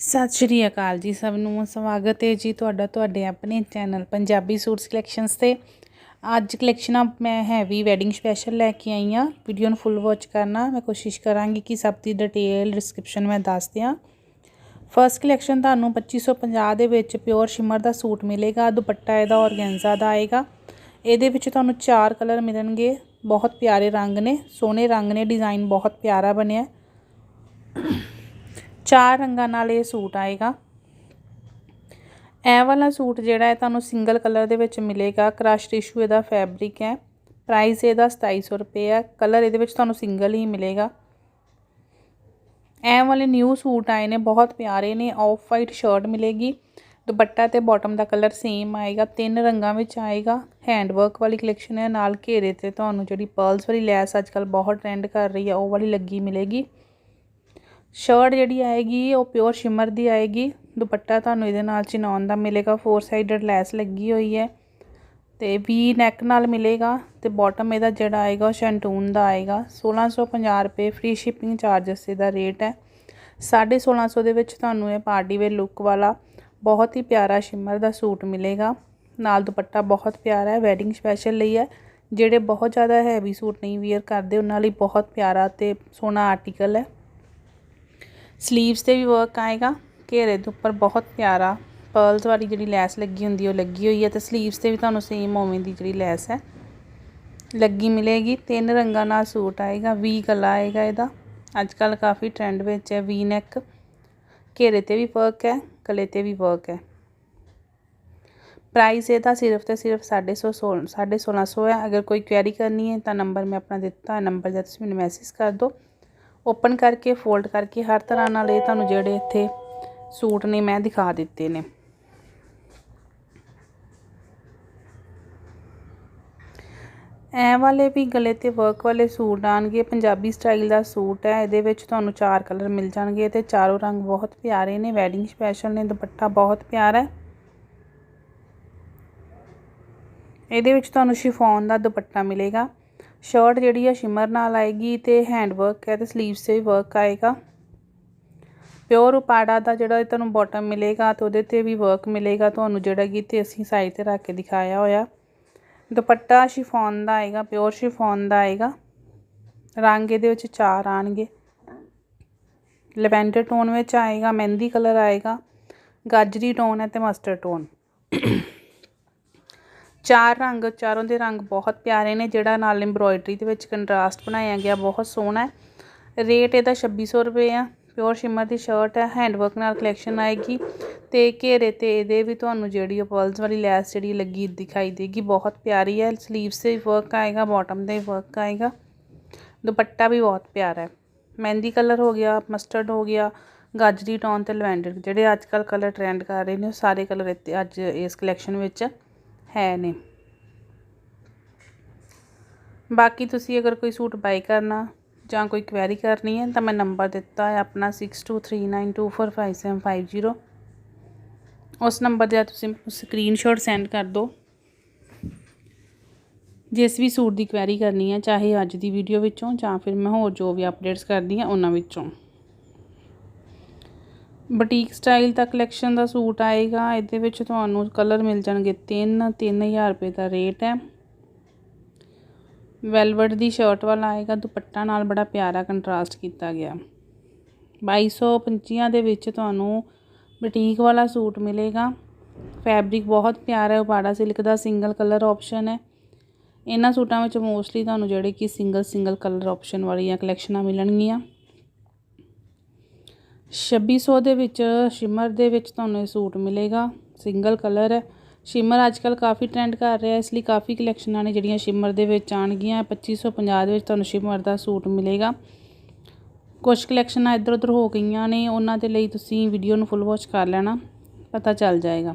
ਸਤਿ ਸ਼੍ਰੀ ਅਕਾਲ ਜੀ ਸਭ ਨੂੰ ਸਵਾਗਤ ਹੈ ਜੀ ਤੁਹਾਡਾ ਤੁਹਾਡੇ ਆਪਣੇ ਚੈਨਲ ਪੰਜਾਬੀ ਸੂਟਸ ਕਲੈਕਸ਼ਨਸ ਤੇ। ਅੱਜ ਕਲੈਕਸ਼ਨਾਂ ਮੈਂ ਹੈਵੀ ਵੈਡਿੰਗ ਸਪੈਸ਼ਲ ਲੈ ਕੇ ਆਈ ਹਾਂ। ਵੀਡੀਓ ਨੂੰ ਫੁੱਲ ਵਾਚ ਕਰਨਾ। ਮੈਂ ਕੋਸ਼ਿਸ਼ ਕਰਾਂਗੀ ਕਿ ਸਭ ਦੀ ਡਿਟੇਲ ਡਿਸਕ੍ਰਿਪਸ਼ਨ ਮੈਂ ਦੱਸ ਦਿਆਂ। ਫਰਸਟ ਕਲੈਕਸ਼ਨ ਤੁਹਾਨੂੰ 2550 ਦੇ ਵਿੱਚ ਪਿਓਰ ਸ਼ਿਮਰ ਦਾ ਸੂਟ ਮਿਲੇਗਾ। ਦੁਪੱਟਾ ਇਹਦਾ ਔਰਗੈਂਜ਼ਾ ਦਾ ਆਏਗਾ। ਇਹਦੇ ਵਿੱਚ ਤੁਹਾਨੂੰ ਚਾਰ ਕਲਰ ਮਿਲਣਗੇ। ਬਹੁਤ ਪਿਆਰੇ ਰੰਗ ਨੇ। ਸੋਹਣੇ ਰੰਗ ਨੇ। ਡਿਜ਼ਾਈਨ ਬਹੁਤ ਪਿਆਰਾ ਬਣਿਆ। ਚਾਰ ਰੰਗਾਂ ਨਾਲ ਇਹ ਸੂਟ ਆਏਗਾ। ਇਹ ਵਾਲਾ ਸੂਟ ਜਿਹੜਾ ਹੈ ਤੁਹਾਨੂੰ ਸਿੰਗਲ ਕਲਰ ਦੇ ਵਿੱਚ ਮਿਲੇਗਾ। ਕ੍ਰਸ਼ ਟਿਸ਼ੂ ਇਹਦਾ ਫੈਬਰਿਕ ਹੈ। ਪ੍ਰਾਈਸ ਇਹਦਾ 2700 ਰੁਪਏ ਹੈ ਕਲਰ ਇਹਦੇ ਵਿੱਚ ਤੁਹਾਨੂੰ ਸਿੰਗਲ ਹੀ ਮਿਲੇਗਾ। ਇਹ ਵਾਲੇ ਨਿਊ ਸੂਟ ਆਏ ਨੇ, ਬਹੁਤ ਪਿਆਰੇ ਨੇ। ਆਫ ਵਾਈਟ ਸ਼ਰਟ ਮਿਲੇਗੀ। ਦੁਪੱਟਾ ਤੇ ਬਾਟਮ ਦਾ ਕਲਰ ਸੇਮ ਆਏਗਾ। ਤਿੰਨ ਰੰਗਾਂ ਵਿੱਚ ਆਏਗਾ। ਹੈਂਡ ਵਰਕ ਵਾਲੀ ਕਲੈਕਸ਼ਨ ਹੈ। ਨਾਲ ਘੇਰੇ ਤੇ ਤੁਹਾਨੂੰ ਜਿਹੜੀ ਪਰਲਸ ਵਾਲੀ ਲੈਸ ਅੱਜਕੱਲ ਬਹੁਤ ਟ੍ਰੈਂਡ ਕਰ ਰਹੀ ਹੈ, ਉਹ ਵਾਲੀ ਲੱਗੀ ਮਿਲੇਗੀ। ਸ਼ਰਟ ਜਿਹੜੀ ਆਏਗੀ, ਉਹ ਪਿਓਰ ਸ਼ਿਮਰ ਦੀ ਆਏਗੀ। ਦੁਪੱਟਾ ਤੁਹਾਨੂੰ ਇਹਦੇ ਨਾਲ ਚਿਨਾਉਣ ਦਾ ਮਿਲੇਗਾ। ਫੋਰ ਸਾਈਡਡ ਲੈਸ ਲੱਗੀ ਹੋਈ ਹੈ। ਤੇ ਵੀ ਨੈਕ ਨਾਲ ਮਿਲੇਗਾ। ਤੇ ਬਾਟਮ ਇਹਦਾ ਜਿਹੜਾ ਆਏਗਾ, ਉਹ ਸ਼ੈਂਟੂਨ ਦਾ ਆਏਗਾ। 1650 ਰੁਪਏ ਫ੍ਰੀ ਸ਼ਿਪਿੰਗ ਚਾਰजेस ਇਹਦਾ ਰੇਟ ਹੈ। 1650 ਦੇ ਵਿੱਚ ਤੁਹਾਨੂੰ ਇਹ ਪਾਰਟੀ ਵੇਅਰ ਲੁੱਕ ਵਾਲਾ ਬਹੁਤ ਹੀ ਪਿਆਰਾ ਸ਼ਿਮਰ ਦਾ ਸੂਟ ਮਿਲੇਗਾ। ਨਾਲ ਦੁਪੱਟਾ ਬਹੁਤ ਪਿਆਰਾ ਹੈ। ਵੈਡਿੰਗ ਸਪੈਸ਼ਲ ਲਈ ਹੈ। ਜਿਹੜੇ ਬਹੁਤ ਜ਼ਿਆਦਾ ਹੈਵੀ ਸੂਟ ਨਹੀਂ ਵੇਅਰ ਕਰਦੇ, ਉਹਨਾਂ ਲਈ ਬਹੁਤ ਪਿਆਰਾ ਤੇ ਸੋਹਣਾ ਆਰਟੀਕਲ ਹੈ। ਸਲੀਵਸ ਤੇ ਵੀ ਵਰਕ ਆਏਗਾ ਘੇਰੇ ਦੇ ਉੱਪਰ ਬਹੁਤ ਪਿਆਰਾ ਪਰਲਸ ਵਾਲੀ ਜਿਹੜੀ ਲੈਸ ਲੱਗੀ ਹੁੰਦੀ ਉਹ ਲੱਗੀ ਹੋਈ ਹੈ ਤੇ ਸਲੀਵਸ ਤੇ ਵੀ ਤੁਹਾਨੂੰ ਸੇਮ ਉਵੇਂ ਦੀ ਜਿਹੜੀ ਲੈਸ ਹੈ ਲੱਗੀ ਮਿਲੇਗੀ ਤਿੰਨ ਰੰਗਾਂ ਨਾਲ ਸੂਟ ਆਏਗਾ ਵੀ ਗਲਾ ਆਏਗਾ ਇਹਦਾ ਅੱਜ ਕੱਲ ਕਾਫੀ ਟ੍ਰੈਂਡ ਵਿੱਚ ਹੈ ਵੀ ਨੈਕ ਘੇਰੇ ਤੇ ਵੀ ਵਰਕ ਹੈ ਗਲੇ ਤੇ ਵੀ ਵਰਕ ਹੈ ਪ੍ਰਾਈਸ ਇਹਦਾ ਸਿਰਫ ਤੇ ਸਿਰਫ 1650 1650 ਹੈ ਅਗਰ ਕੋਈ ਕੁਐਰੀ ਕਰਨੀ ਹੈ ਤਾਂ ਨੰਬਰ ਮੈਂ ਆਪਣਾ ਦਿੱਤਾ ਹੈ ਨੰਬਰ ਜਦ ਤੁਸੀਂ ਮੈਨੂੰ ਮੈਸੇਜ ਕਰ ਦਿਓ ਓਪਨ ਕਰਕੇ, ਫੋਲਡ ਕਰਕੇ ਹਰ ਤਰ੍ਹਾਂ ਨਾਲ ਇਹ ਤੁਹਾਨੂੰ ਜਿਹੜੇ ਇੱਥੇ ਸੂਟ ਨੇ ਮੈਂ ਦਿਖਾ ਦਿੱਤੇ ਨੇ। ਐ ਵਾਲੇ ਵੀ ਗਲੇ ਤੇ ਵਰਕ ਵਾਲੇ ਸੂਟ ਆਣਗੇ, ਪੰਜਾਬੀ ਸਟਾਈਲ ਦਾ ਸੂਟ ਹੈ, ਇਹਦੇ ਵਿੱਚ ਤੁਹਾਨੂੰ ਚਾਰ ਕਲਰ ਮਿਲ ਜਾਣਗੇ ਤੇ ਚਾਰੋਂ ਰੰਗ ਬਹੁਤ ਪਿਆਰੇ ਨੇ ਵੈਡਿੰਗ ਸਪੈਸ਼ਲ ਨੇ, ਦੁਪੱਟਾ ਬਹੁਤ ਪਿਆਰਾ ਹੈ। ਇਹਦੇ ਵਿੱਚ ਤੁਹਾਨੂੰ ਸ਼ਿਫੋਨ ਦਾ ਦੁਪੱਟਾ ਮਿਲੇਗਾ। ਸ਼ਰਟ ਜਿਹੜੀ ਆ ਸ਼ਿਮਰ ਨਾਲ ਆਏਗੀ ਤੇ ਹੈਂਡ ਵਰਕ ਹੈ ਤੇ ਸਲੀਵਸ ਤੇ ਵੀ ਵਰਕ ਆਏਗਾ। ਪਿਓਰ ਉਪਾੜਾ ਦਾ ਜਿਹੜਾ ਤੁਹਾਨੂੰ ਬਾਟਮ ਮਿਲੇਗਾ ਤੇ ਉਹਦੇ ਤੇ ਵੀ ਵਰਕ ਮਿਲੇਗਾ ਤੁਹਾਨੂੰ ਜਿਹੜਾ ਕਿ ਤੇ ਅਸੀਂ ਸਾਈਡ ਤੇ ਰੱਖ ਕੇ ਦਿਖਾਇਆ ਹੋਇਆ। ਦੁਪੱਟਾ ਸ਼ਿਫੋਨ ਦਾ ਆਏਗਾ ਪਿਓਰ ਸ਼ਿਫੋਨ ਦਾ ਆਏਗਾ। ਰੰਗ ਇਹਦੇ ਵਿੱਚ ਚਾਰ ਆਣਗੇ ਲਵੈਂਡਰ ਟੋਨ ਵਿੱਚ ਆਏਗਾ, ਮਹਿੰਦੀ ਕਲਰ ਆਏਗਾ। ਗਾਜਰੀ ਟੋਨ ਹੈ ਤੇ ਮਸਟਰਡ ਟੋਨ ਚਾਰ ਰੰਗ, ਚਾਰੋਂ ਦੇ ਰੰਗ ਬਹੁਤ ਪਿਆਰੇ ਨੇ, ਜਿਹੜਾ ਨਾਲ ਐਮਬ੍ਰੋਇਡਰੀ ਦੇ ਵਿੱਚ ਕੰਟਰਾਸਟ ਬਣਾਇਆ ਗਿਆ, ਬਹੁਤ ਸੋਹਣਾ ਹੈ। ਰੇਟ ਇਹਦਾ 2600 ਰੁਪਏ ਆ ਪਿਓਰ ਸ਼ਿਮਰ ਦੀ ਸ਼ਰਟ ਹੈ ਹੈਂਡਵਰਕ ਨਾਲ ਕਲੈਕਸ਼ਨ ਆਏਗੀ ਤੇ ਘੇਰੇ ਤੇ ਇਹਦੇ ਵੀ ਤੁਹਾਨੂੰ ਜਿਹੜੀ ਪਰਲਸ ਵਾਲੀ ਲੈਸ ਜਿਹੜੀ ਲੱਗੀ ਦਿਖਾਈ ਦੇਗੀ, ਬਹੁਤ ਪਿਆਰੀ ਹੈ। ਸਲੀਵਸ ਤੇ ਵੀ ਵਰਕ ਆਏਗਾ ਬਾਟਮ ਤੇ ਵੀ ਵਰਕ ਆਏਗਾ, ਦੁਪੱਟਾ ਵੀ ਬਹੁਤ ਪਿਆਰਾ ਹੈ। ਮਹਿੰਦੀ ਕਲਰ ਹੋ ਗਿਆ ਮਸਟਰਡ ਹੋ ਗਿਆ, ਗਾਜਰੀ ਟੋਨ ਤੇ ਲਵੈਂਡਰ ਜਿਹੜੇ ਅੱਜ ਕੱਲ ਕਲਰ ਟ੍ਰੈਂਡ ਕਰ ਰਹੇ ਨੇ, ਉਹ ਸਾਰੇ ਕਲਰ ਇੱਥੇ ਅੱਜ ਇਸ ਕਲੈਕਸ਼ਨ ਵਿੱਚ ਹੈ ਨੇ ਬਾਕੀ ਤੁਸੀਂ ਅਗਰ ਕੋਈ ਸੂਟ ਬਾਈ ਕਰਨਾ ਜਾਂ ਕੋਈ ਕੁਐਰੀ ਕਰਨੀ ਹੈ ਤਾਂ ਮੈਂ ਨੰਬਰ ਦਿੱਤਾ ਹੈ ਆਪਣਾ 6239245750 ਉਸ ਨੰਬਰ ਤੇ ਤੁਸੀਂ ਸਕਰੀਨਸ਼ਾਟ ਸੈਂਡ ਕਰ ਦਿਓ। ਜਿਸ ਵੀ ਸੂਟ ਦੀ ਕੁਐਰੀ ਕਰਨੀ ਹੈ, ਚਾਹੇ ਅੱਜ ਦੀ ਵੀਡੀਓ ਵਿੱਚੋਂ ਜਾਂ ਫਿਰ ਮੈਂ ਹੋਰ ਜੋ ਵੀ ਅਪਡੇਟਸ ਕਰਦੀ ਹਾਂ, ਉਹਨਾਂ ਵਿੱਚੋਂ। ਬੁਟੀਕ ਸਟਾਈਲ ਦਾ ਕਲੈਕਸ਼ਨ ਦਾ ਸੂਟ ਆਏਗਾ, ਇਹਦੇ ਵਿੱਚ ਤੁਹਾਨੂੰ ਕਲਰ ਮਿਲ ਜਾਣਗੇ 3 3000 ਰੁਪਏ ਦਾ ਰੇਟ ਹੈ। ਵੈਲਵਟ ਦੀ ਸ਼ਰਟ ਵਾਲਾ ਆਏਗਾ, ਦੁਪੱਟਾ ਨਾਲ ਬੜਾ ਪਿਆਰਾ ਕੰਟਰਾਸਟ ਕੀਤਾ ਗਿਆ। 2225 ਦੇ ਵਿੱਚ ਤੁਹਾਨੂੰ ਬੁਟੀਕ ਵਾਲਾ ਸੂਟ ਮਿਲੇਗਾ। ਫੈਬਰਿਕ ਬਹੁਤ ਪਿਆਰਾ ਹੈ ਉਪਾੜਾ ਸਿਲਕ ਦਾ ਸਿੰਗਲ ਕਲਰ ਆਪਸ਼ਨ ਹੈ। ਇਹਨਾਂ ਸੂਟਾਂ ਵਿੱਚ ਮੋਸਟਲੀ ਤੁਹਾਨੂੰ ਜਿਹੜੇ ਕਿ ਸਿੰਗਲ ਸਿੰਗਲ ਕਲਰ ਆਪਸ਼ਨ ਵਾਲੀਆਂ ਕਲੈਕਸ਼ਨਾਂ ਮਿਲਣਗੀਆਂ। 2600 ਦੇ ਵਿੱਚ ਸ਼ਿਮਰ ਦੇ ਵਿੱਚ ਤੁਹਾਨੂੰ ਇਹ ਸੂਟ ਮਿਲੇਗਾ। ਸਿੰਗਲ ਕਲਰ ਹੈ। ਸ਼ਿਮਰ ਅੱਜਕੱਲ ਕਾਫੀ ਟ੍ਰੈਂਡ ਕਰ ਰਿਹਾ ਇਸ ਲਈ ਕਾਫੀ ਕਲੈਕਸ਼ਨਾਂ ਨੇ ਜਿਹੜੀਆਂ ਸ਼ਿਮਰ ਦੇ ਵਿੱਚ ਆਣਗੀਆਂ 2550 ਦੇ ਵਿੱਚ ਤੁਹਾਨੂੰ ਸ਼ਿਮਰ ਦਾ ਸੂਟ ਮਿਲੇਗਾ। ਕੁਝ ਕਲੈਕਸ਼ਨਾਂ ਇੱਧਰ ਉੱਧਰ ਹੋ ਗਈਆਂ ਨੇ, ਉਹਨਾਂ ਦੇ ਲਈ ਤੁਸੀਂ ਵੀਡੀਓ ਨੂੰ ਫੁੱਲ ਵਾਚ ਕਰ ਲੈਣਾ, ਪਤਾ ਚੱਲ ਜਾਏਗਾ।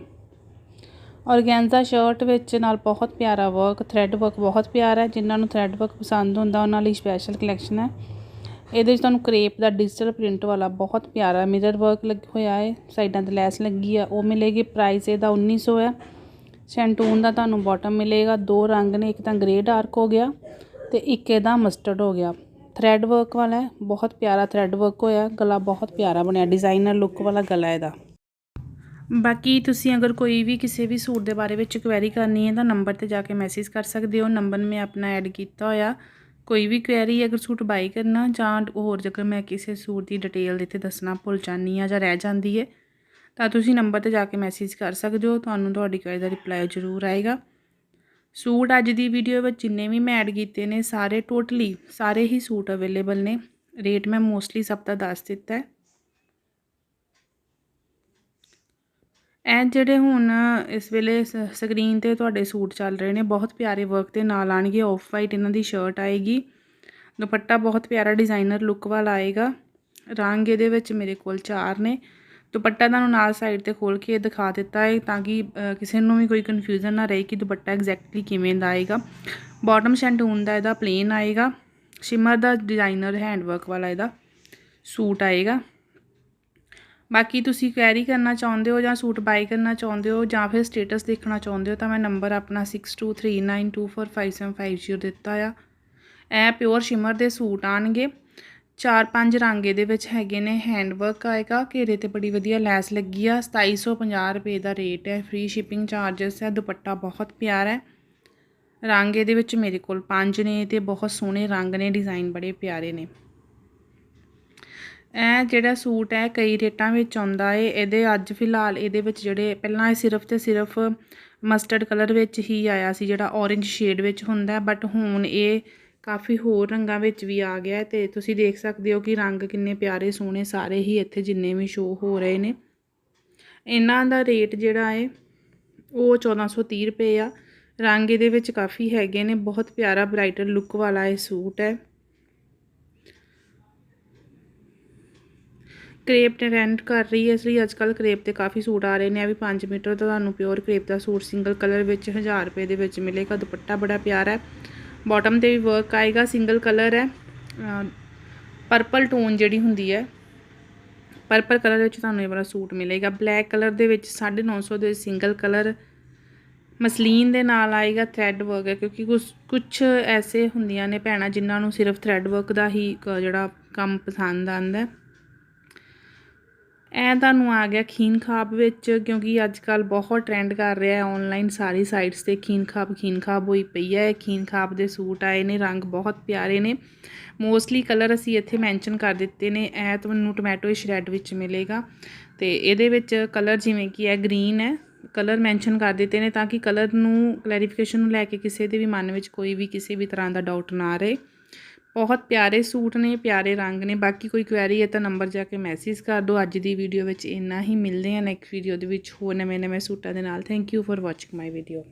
ਔਰਗੈਂਜ਼ਾ ਸ਼ਰਟ ਵਿੱਚ ਨਾਲ ਬਹੁਤ ਪਿਆਰਾ ਵਰਕ ਥ੍ਰੈਡ ਵਰਕ ਬਹੁਤ ਪਿਆਰਾ ਹੈ। ਜਿਨ੍ਹਾਂ ਨੂੰ ਥ੍ਰੈਡ ਵਰਕ ਪਸੰਦ ਹੁੰਦਾ, ਉਹਨਾਂ ਲਈ ਸਪੈਸ਼ਲ ਕਲੈਕਸ਼ਨ ਹੈ। ਇਹਦੇ 'ਚ ਤੁਹਾਨੂੰ ਕ੍ਰੇਪ ਦਾ ਡਿਜੀਟਲ ਪ੍ਰਿੰਟ ਵਾਲਾ ਬਹੁਤ ਪਿਆਰਾ ਮਿਰਰ ਵਰਕ ਲੱਗ, ਹੋਇਆ ਹੈ, ਸਾਈਡਾਂ ਤੇ ਲੈਸ ਲੱਗੀ ਆ, ਉਹ ਮਿਲੇਗੀ ਪ੍ਰਾਈਸ ਇਹਦਾ 1900 ਹੈ ਸ਼ੈਂਟੂਨ ਦਾ ਤੁਹਾਨੂੰ ਬਾਟਮ ਮਿਲੇਗਾ, ਦੋ ਰੰਗ ਨੇ, ਇੱਕ ਤਾਂ ਗ੍ਰੇ ਡਾਰਕ ਹੋ ਗਿਆ ਤੇ ਇੱਕ ਇਹਦਾ ਮਸਟਰਡ ਹੋ ਗਿਆ। ਥਰੈਡ ਵਰਕ ਵਾਲਾ ਹੈ, ਬਹੁਤ ਪਿਆਰਾ ਥਰੈਡ ਵਰਕ ਹੋਇਆ, ਗਲਾ ਬਹੁਤ ਪਿਆਰਾ ਬਣਿਆ ਡਿਜ਼ਾਈਨਰ ਲੁੱਕ ਵਾਲਾ ਗਲਾ ਇਹਦਾ। ਬਾਕੀ ਤੁਸੀਂ ਅਗਰ ਕੋਈ ਵੀ ਕਿਸੇ ਵੀ ਸੂਟ ਦੇ ਬਾਰੇ ਵਿੱਚ ਕੁਐਰੀ ਕਰਨੀ ਹੈ ਤਾਂ ਨੰਬਰ ਤੇ ਜਾ ਕੇ ਮੈਸੇਜ ਕਰ ਸਕਦੇ ਹੋ ਨੰਬਰ ਮੈਂ ਆਪਣਾ ਐਡ ਕੀਤਾ ਹੋਇਆ। ਕੋਈ ਵੀ ਕੁਐਰੀ ਅਗਰ ਸੂਟ ਬਾਈ ਕਰਨਾ ਜਾਂ ਹੋਰ ਜੇਕਰ ਮੈਂ ਕਿਸੇ ਸੂਟ ਦੀ ਡਿਟੇਲ ਇੱਥੇ ਦੱਸਣਾ ਭੁੱਲ ਜਾਂਦੀ ਆ ਜਾਂ ਰਹਿ ਜਾਂਦੀ ਹੈ, ਤਾਂ ਤੁਸੀਂ ਨੰਬਰ ਤੇ ਜਾ ਕੇ ਮੈਸੇਜ ਕਰ ਸਕਦੇ ਹੋ, ਤੁਹਾਨੂੰ ਤੁਹਾਡੀ ਕੁਐਰੀ ਦਾ ਰਿਪਲਾਈ ਜ਼ਰੂਰ ਆਏਗਾ। ਸੂਟ ਅੱਜ ਦੀ ਵੀਡੀਓ ਵਿੱਚ ਜਿੰਨੇ ਵੀ ਮੈਂ ਐਡ ਕੀਤੇ ਨੇ, ਸਾਰੇ ਟੋਟਲੀ ਸਾਰੇ ਹੀ ਸੂਟ ਅਵੇਲੇਬਲ ਨੇ। ਰੇਟ ਮੈਂ ਮੋਸਟਲੀ ਸਭ ਦਾ ਦੱਸ ਦਿੱਤਾ ਹੈ। ਇਹ ਜਿਹੜੇ ਹੁਣ ਇਸ ਵੇਲੇ ਸ ਸਕਰੀਨ ਤੇ ਤੁਹਾਡੇ ਸੂਟ ਚੱਲ ਰਹੇ ਨੇ, ਬਹੁਤ ਪਿਆਰੇ ਵਰਕ ਦੇ ਨਾਲ ਆਣਗੇ ਆਫ ਵਾਈਟ ਇਹਨਾਂ ਦੀ ਸ਼ਰਟ ਆਏਗੀ। ਦੁਪੱਟਾ ਬਹੁਤ ਪਿਆਰਾ ਡਿਜ਼ਾਈਨਰ ਲੁੱਕ ਵਾਲਾ ਆਏਗਾ। ਰੰਗ ਇਹਦੇ ਵਿੱਚ ਮੇਰੇ ਕੋਲ ਚਾਰ ਨੇ। ਦੁਪੱਟਾ ਤੁਹਾਨੂੰ ਨਾਲ ਸਾਈਡ ਤੇ ਖੋਲ ਕੇ ਦਿਖਾ ਦਿੱਤਾ ਹੈ ਤਾਂ ਕਿ ਕਿਸੇ ਨੂੰ ਵੀ ਕੋਈ ਕਨਫਿਊਜ਼ਨ ਨਾ ਰਹੇ ਕਿ ਦੁਪੱਟਾ ਐਗਜ਼ੈਕਟਲੀ ਕਿਵੇਂ ਦਾ ਆਏਗਾ। ਬਾਟਮ ਸ਼ੈਂਟੂਨ ਦਾ ਇਹਦਾ ਪਲੇਨ ਆਏਗਾ। ਸ਼ਿਮਰ ਦਾ ਡਿਜ਼ਾਈਨਰ ਹੈਂਡ ਵਰਕ ਵਾਲਾ ਇਹਦਾ ਸੂਟ ਆਏਗਾ। ਬਾਕੀ ਤੁਸੀਂ ਕੈਰੀ ਕਰਨਾ ਚਾਹੁੰਦੇ ਹੋ ਜਾਂ ਸੂਟ ਬਾਈ ਕਰਨਾ ਚਾਹੁੰਦੇ ਹੋ ਜਾਂ ਫਿਰ ਸਟੇਟਸ ਦੇਖਣਾ ਚਾਹੁੰਦੇ ਹੋ ਤਾਂ ਮੈਂ ਨੰਬਰ ਆਪਣਾ 6239245750 ਦਿੱਤਾ ਆ। ਇਹ ਪਿਓਰ ਸ਼ਿਮਰ ਦੇ ਸੂਟ ਆਣਗੇ। ਚਾਰ ਪੰਜ ਰੰਗ ਇਹਦੇ ਵਿੱਚ ਹੈਗੇ ਨੇ ਹੈਂਡ ਵਰਕ ਆਏਗਾ। ਘੇਰੇ ਤੇ ਬੜੀ ਵਧੀਆ ਲੈਸ ਲੱਗੀ ਆ। 2750 ਰੁਪਏ ਦਾ ਰੇਟ ਹੈ ਫ੍ਰੀ ਸ਼ਿਪਿੰਗ ਚਾਰजेस ਹੈ ਦੁਪੱਟਾ ਬਹੁਤ ਪਿਆਰਾ ਹੈ। ਰੰਗ ਇਹਦੇ ਵਿੱਚ ਮੇਰੇ ਕੋਲ ਪੰਜ ਨੇ ਤੇ ਬਹੁਤ ਸੋਹਣੇ ਰੰਗ ਨੇ ਡਿਜ਼ਾਈਨ ਬੜੇ ਪਿਆਰੇ ਨੇ। ਇਹ ਜਿਹੜਾ ਸੂਟ ਹੈ, ਕਈ ਰੇਟਾਂ ਵਿੱਚ ਆਉਂਦਾ ਏ। ਇਹਦੇ ਅੱਜ ਫਿਲਹਾਲ ਇਹਦੇ ਵਿੱਚ ਜਿਹੜੇ ਪਹਿਲਾਂ ਇਹ ਸਿਰਫ ਤੇ ਸਿਰਫ ਮਸਟਰਡ ਕਲਰ ਵਿੱਚ ਹੀ ਆਇਆ ਸੀ, ਜਿਹੜਾ ਔਰੇਂਜ ਸ਼ੇਡ ਵਿੱਚ ਹੁੰਦਾ ਬਟ ਹੁਣ ਇਹ ਕਾਫੀ ਹੋਰ ਰੰਗਾਂ ਵਿੱਚ ਵੀ ਆ ਗਿਆ ਤੇ ਤੁਸੀਂ ਦੇਖ ਸਕਦੇ ਹੋ ਕਿ ਰੰਗ ਕਿੰਨੇ ਪਿਆਰੇ, ਸੋਹਣੇ ਸਾਰੇ ਹੀ ਇੱਥੇ ਜਿੰਨੇ ਵੀ ਸ਼ੋ ਹੋ ਰਹੇ ਨੇ। ਇਹਨਾਂ ਦਾ ਰੇਟ ਜਿਹੜਾ ਹੈ ਉਹ 1430 ਰੁਪਏ ਆ। ਰੰਗ ਇਹਦੇ ਵਿੱਚ ਕਾਫੀ ਹੈਗੇ ਨੇ, ਬਹੁਤ ਪਿਆਰਾ ਬ੍ਰਾਈਟਲ ਲੁੱਕ ਵਾਲਾ ਇਹ ਸੂਟ ਹੈ। ਕ੍ਰੇਪ ਟ੍ਰੈਂਡ ਕਰ ਰਹੀ ਹੈ, ਇਸ ਲਈ ਅੱਜ ਅੱਜਕੱਲ ਕਰੇਪ ਤੇ ਕਾਫੀ ਸੂਟ ਆ ਰਹੇ ਨੇ। ਆ ਵੀ 5 ਮੀਟਰ ਦਾ ਤੁਹਾਨੂੰ ਪਿਓਰ ਕਰੇਪ ਦਾ ਸੂਟ ਸਿੰਗਲ ਕਲਰ ਵਿੱਚ 1000 ਰੁਪਏ ਦੇ ਵਿੱਚ ਮਿਲੇਗਾ। ਦੁਪੱਟਾ ਬੜਾ ਪਿਆਰਾ ਹੈ। ਬਾਟਮ ਤੇ ਵੀ ਵਰਕ ਆਏਗਾ ਸਿੰਗਲ ਕਲਰ ਹੈ। ਪਰਪਲ ਟੋਨ ਜਿਹੜੀ ਹੁੰਦੀ ਹੈ ਪਰਪਲ ਕਲਰ ਵਿੱਚ ਤੁਹਾਨੂੰ ਇਹ ਵਾਲਾ ਸੂਟ ਮਿਲੇਗਾ। ਬਲੈਕ ਕਲਰ ਦੇ ਵਿੱਚ 950 ਦੇ ਸਿੰਗਲ ਕਲਰ ਮਸਲੀਨ ਦੇ ਨਾਲ ਆਏਗਾ ਥ੍ਰੈਡ ਵਰਕ ਹੈ, ਕਿਉਂਕਿ ਕੁਝ ਕੁਝ ਐਸੇ ਹੁੰਦੀਆਂ ਨੇ ਭੈਣਾਂ ਜਿਨ੍ਹਾਂ ਨੂੰ ਸਿਰਫ ਥ੍ਰੈਡ ਵਰਕ ਦਾ ਹੀ ਜਿਹੜਾ ਕੰਮ ਪਸੰਦ ਆਉਂਦਾ ਹੈ। ਐ ਤੁਹਾਨੂੰ ਆ ਗਿਆ ਖੀਨ ਖਾਬ ਵਿੱਚ, ਕਿਉਂਕਿ ਅੱਜ ਕੱਲ ਬਹੁਤ ਟ੍ਰੈਂਡ ਕਰ ਰਿਹਾ ਹੈ ਆਨਲਾਈਨ ਸਾਰੀ ਸਾਈਟਸ ਤੇ ਖੀਨ ਖਾਬ ਖੀਨ ਖਾਬ ਹੋਈ ਪਈ ਹੈ। ਖੀਨ ਖਾਬ ਦੇ ਸੂਟ ਆਏ ਨੇ, ਰੰਗ ਬਹੁਤ ਪਿਆਰੇ ਨੇ। ਮੋਸਟਲੀ ਕਲਰ ਅਸੀਂ ਇੱਥੇ ਮੈਂਸ਼ਨ ਕਰ ਦਿੱਤੇ ਨੇ। ਐ ਤੁਹਾਨੂੰ ਟੋਮੈਟੋਇਸ਼ ਰੈੱਡ ਵਿੱਚ ਮਿਲੇਗਾ। ਤੇ ਇਹਦੇ ਵਿੱਚ ਕਲਰ ਜਿਵੇਂ ਕਿ ਹੈ ਗ੍ਰੀਨ ਹੈ ਕਲਰ ਮੈਂਸ਼ਨ ਕਰ ਦਿੱਤੇ ਨੇ ਤਾਂ ਕਿ ਕਲਰ ਨੂੰ ਕਲੈਰੀਫਿਕੇਸ਼ਨ ਨੂੰ ਲੈ ਕੇ ਕਿਸੇ ਦੇ ਵੀ ਮਨ ਵਿੱਚ ਕੋਈ ਵੀ ਕਿਸੇ ਵੀ ਤਰ੍ਹਾਂ ਦਾ ਡਾਊਟ ਨਾ ਰਹੇ। ਬਹੁਤ ਪਿਆਰੇ ਸੂਟ ਨੇ, ਪਿਆਰੇ ਰੰਗ ਨੇ। ਬਾਕੀ ਕੋਈ ਕੁਐਰੀ ਹੈ ਤਾਂ ਨੰਬਰ ਜਾ ਕੇ ਮੈਸੇਜ ਕਰ ਦਿਓ। ਅੱਜ ਦੀ ਵੀਡੀਓ ਵਿੱਚ ਇੰਨਾ ਹੀ। ਮਿਲਦੇ ਹਾਂ ਨੈਕਸਟ ਵੀਡੀਓ ਦੇ ਵਿੱਚ ਹੋਰ ਨਵੇਂ ਨਵੇਂ ਸੂਟਾਂ ਦੇ ਨਾਲ। Thank you for watching my video